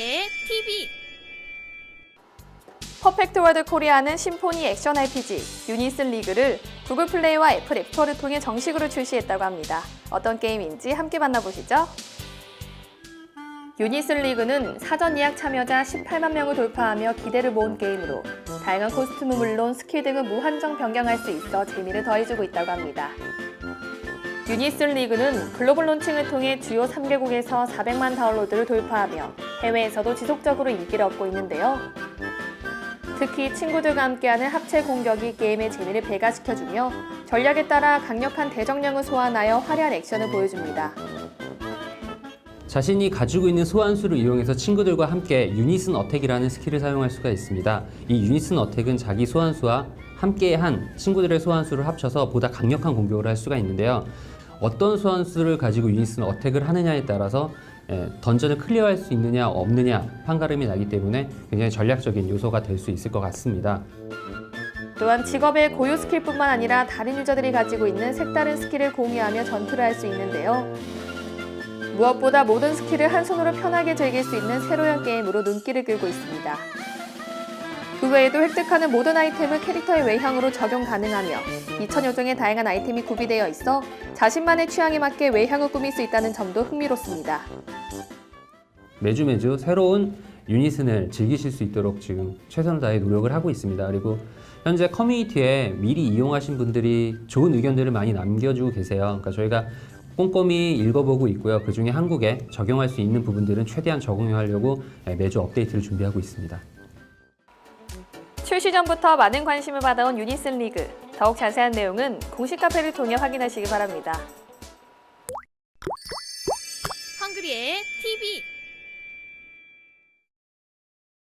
헝그리의 TV 퍼펙트 월드 코리아는 심포니 액션 RPG 유니스 리그를 구글 플레이와 애플 앱스토어를 통해 정식으로 출시했다고 합니다. 어떤 게임인지 함께 만나보시죠. 유니스 리그는 사전 예약 참여자 18만 명을 돌파하며 기대를 모은 게임으로 다양한 코스튬은 물론 스킬 등을 무한정 변경할 수 있어 재미를 더해주고 있다고 합니다. 유니스 리그는 글로벌 론칭을 통해 주요 3개국에서 400만 다운로드를 돌파하며 해외에서도 지속적으로 인기를 얻고 있는데요. 특히 친구들과 함께하는 합체 공격이 게임의 재미를 배가시켜주며 전략에 따라 강력한 대정령을 소환하여 화려한 액션을 보여줍니다. 자신이 가지고 있는 소환수를 이용해서 친구들과 함께 유니슨 어택이라는 스킬을 사용할 수가 있습니다. 이 유니슨 어택은 자기 소환수와 함께한 친구들의 소환수를 합쳐서 보다 강력한 공격을 할 수가 있는데요. 어떤 소환수를 가지고 유니슨 어택을 하느냐에 따라서 예, 던전을 클리어할 수 있느냐 없느냐 판가름이 나기 때문에 굉장히 전략적인 요소가 될 수 있을 것 같습니다. 또한 직업의 고유 스킬뿐만 아니라 다른 유저들이 가지고 있는 색다른 스킬을 공유하며 전투를 할 수 있는데요. 무엇보다 모든 스킬을 한 손으로 편하게 즐길 수 있는 새로운 게임으로 눈길을 끌고 있습니다. 그 외에도 획득하는 모든 아이템을 캐릭터의 외형으로 적용 가능하며 2천여 종의 다양한 아이템이 구비되어 있어 자신만의 취향에 맞게 외형을 꾸밀 수 있다는 점도 흥미롭습니다. 매주 매주 새로운 유니슨을 즐기실 수 있도록 지금 최선을 다해 노력을 하고 있습니다. 그리고 현재 커뮤니티에 미리 이용하신 분들이 좋은 의견들을 많이 남겨주고 계세요. 그러니까 저희가 꼼꼼히 읽어보고 있고요. 그 중에 한국에 적용할 수 있는 부분들은 최대한 적용하려고 매주 업데이트를 준비하고 있습니다. 출시 전부터 많은 관심을 받아온 유니슨 리그. 더욱 자세한 내용은 공식 카페를 통해 확인하시기 바랍니다. 헝그리의 TV